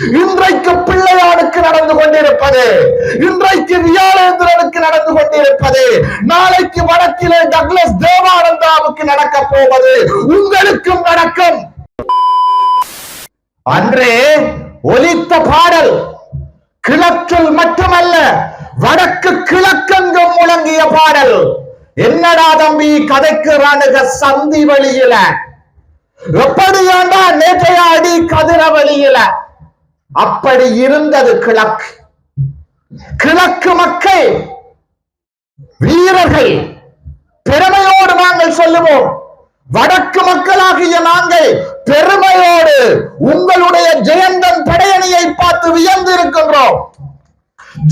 இன்றைக்கு பிள்ளையானுக்கு நடந்து கொண்டிருப்பது இன்றைக்கு வியாழேந்திரனுக்கு நடந்து கொண்டிருப்பது நாளைக்கு வடக்கிலே டக்ளஸ் தேவானந்தாவுக்கு நடக்க போவது உங்களுக்கும் நடக்கும். அன்றே ஒலித்த பாடல் கிழக்கில் மட்டுமல்ல வடக்கு கிழக்கெங்கும் முழங்கிய பாடல். என்னடா தம்பி கதைக்கு சந்தி வழியில எப்படியாண்டா நேற்றைய அடி கதிர வழியில அப்படி இருந்தது கிழக்கு. கிழக்கு மக்கள் வீரர்கள் பெருமையோடு நாங்கள் சொல்லுவோம். வடக்கு மக்களாகிய நாங்கள் பெருமையோடு உங்களுடைய ஜெயந்தன் படையணியை பார்த்து வியந்து இருக்கின்றோம்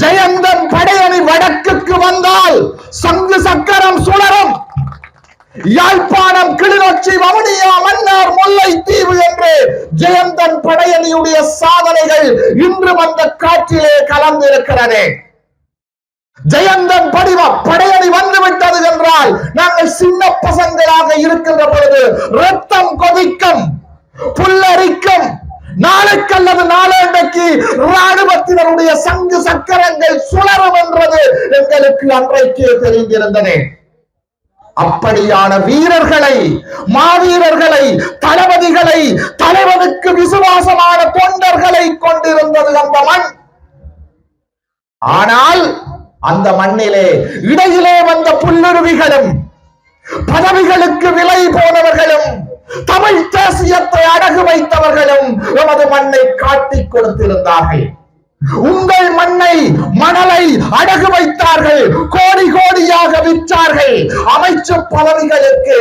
ஜெயந்தன் படையணி வடக்குக்கு வந்தால் சங்கு சக்கரம் சுழரும் யாழ்ப்பாணம் கிளிநொச்சி வவுனியா மன்னார் முல்லை தீவு என்று ஜெயந்தன் படையணியுடைய சாதனைகள் இன்று வந்த காற்றிலே கலந்திருக்கிறது. ஜெயந்தன் படிவ படையணி வந்து விட்டது என்றால் நாங்கள் சின்ன பசங்களாக இருக்கின்ற பொழுது ரத்தம் கொதிக்கும் புல்லரிக்கும். நாளைக்கல்லது நாளேண்டைக்கு ராணுவத்தினருடைய சங்கு சக்கரங்கள் சுழரும் என்றது எங்களுக்கு அன்றைக்கே தெரிந்திருந்தது. அப்படியான வீரர்களை மாவீரர்களை தளபதிகளை தலைவனுக்கு விசுவாசமான தொண்டர்களை கொண்டிருந்தது அந்த மண். ஆனால் அந்த மண்ணிலே இடையிலே வந்த புல்லுருவிகளும் பதவிகளுக்கு விலை போனவர்களும் தமிழ் தேசியத்தை அடகு வைத்தவர்களும் எமது மண்ணை காட்டிக் கொடுத்திருந்தார்கள். உங்கள் மணலை அடகு வைத்தார்கள். கோடி கோடியாக விற்றார்கள். அமைச்சு பதவிகளுக்கு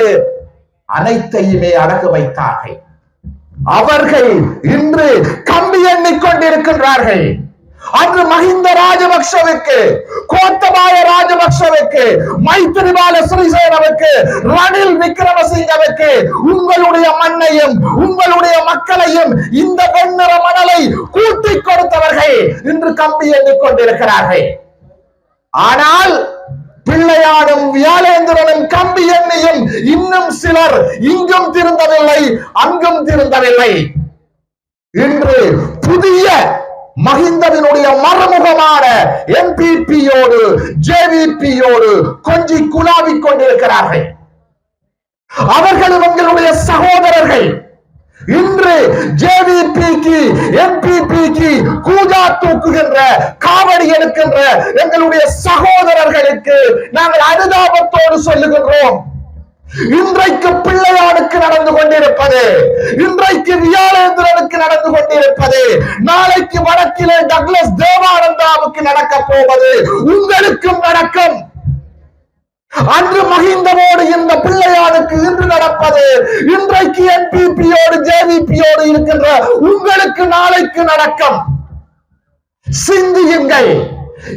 அனைத்தையுமே அடகு வைத்தார்கள். அவர்கள் இன்று கம்பி எண்ணிக்கொண்டிருக்கின்றார்கள் அன்று மஹிந்த ராஜபக்ஷவுக்கு கோத்தபாய ராஜபக்ஷவுக்கு மைத்திரிபால சிறிசேனவுக்கு ரணில் விக்ரமசிங்கவுக்கு உங்களுடைய மண்ணையும் உங்களுடைய மக்களையும் இந்த கொடுத்தவர்கள் இன்று கம்பி எண்ணிக் கொண்டிருக்கிறார்கள் ஆனால் பிள்ளையாடும் வியாழேந்திரனும் கம்பி எண்ணியும் இன்னும் சிலர் இங்கும் திருந்தவில்லை அங்கும் திருந்தவில்லை. இன்று புதிய மகிந்தவினுடைய மறுமுகமான எம்பிபியோடு ஜேவிபியோடு கொஞ்சி குழாவிக் கொண்டிருக்கிறார்கள். அவர்களும் எங்களுடைய சகோதரர்கள் இன்று ஜே ஜேவிபிக்கு எம்பிபிக்கு கூஜா தூக்குகின்ற காவடி எடுக்கின்ற எங்களுடைய சகோதரர்களுக்கு நாங்கள் அனுதாபத்தோடு சொல்லுகின்றோம். இன்றைக்கு பிள்ளையானுக்கு நடந்து கொண்டிருப்பது இன்றைக்கு வியாழேந்திரனுக்கு நடந்து கொண்டிருப்பது நாளைக்கு வடக்கிலே டக்ளஸ் தேவானந்தாவுக்கு நடக்க போவது உங்களுக்கும் நடக்கும். அன்று மகிந்தவோடு இந்த பிள்ளையானுக்கு இன்று நடப்பது இன்றைக்கு என்பிபியோடு ஜேவிபியோடு இருக்கின்ற உங்களுக்கு நாளைக்கு நடக்கும். சிந்தியுங்கள்.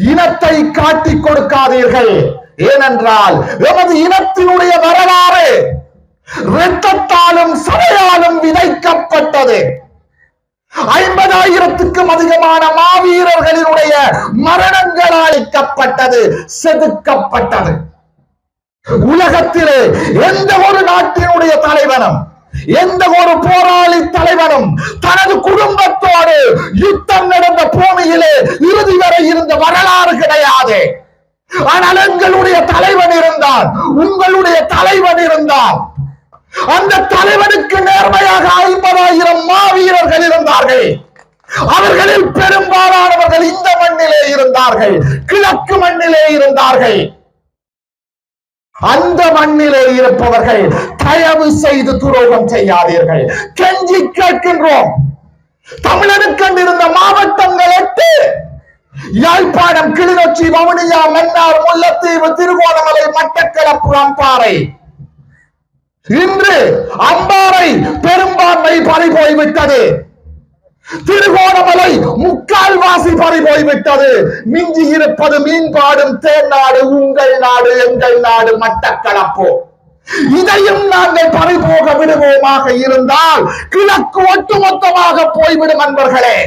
இனத்தை காட்டிக் கொடுக்காதீர்கள். ஏனென்றால் எமது இனத்தினுடைய வரலாறு இரத்தத்தாலும் சபையாலும் விதைக்கப்பட்டது. ஐம்பதாயிரத்துக்கும் அதிகமான மாவீரர்களினுடைய மரணங்கள் அளிக்கப்பட்டது செதுக்கப்பட்டது. உலகத்திலே எந்த ஒரு நாட்டினுடைய தலைவனும் எந்த ஒரு போராளி தலைவனும் தனது குடும்பத்தோடு யுத்தம் நடந்த பூமியிலே இறுதி வரை இருந்த வரலாறு கிடையாது. ஆனால் எங்களுடைய தலைவன் இருந்தான் உங்களுடைய தலைவன் இருந்தான். அந்த தலைவனுக்கு நேர்மையாக ஐம்பதாயிரம் மாவீரர்கள் இருந்தார்கள். அவர்களில் பெரும்பாலானவர்கள் இந்த மண்ணிலே இருந்தார்கள் கிழக்கு மண்ணிலே இருந்தார்கள். அந்த மண்ணிலே இருப்பவர்கள் தயவு செய்து துரோகம் செய்யாதீர்கள். கெஞ்சி கேட்கின்றோம். தமிழனுக்கு இருந்த மாவட்டங்கள் எட்டு. யாழ்ப்பாணம் கிளிநொச்சி வவுனியா மன்னார் முல்லத்தீவு திருகோணமலை மட்டக்களப்பு அம்பாறை. இன்று அம்பாறை பெரும்பான்மை பறி போய்விட்டது. திருகோணமலை முக்கால் வாசி பறி போய்விட்டது. மிஞ்சி இருப்பது மீன்பாடும் தேநாடு உங்கள் நாடு எங்கள் நாடு மட்டக்களப்போ. இதையும் நாங்கள் பறிபோக விடுவோமாக இருந்தால் கிழக்கு ஒட்டுமொத்தமாக போய்விடும் அன்பர்களே.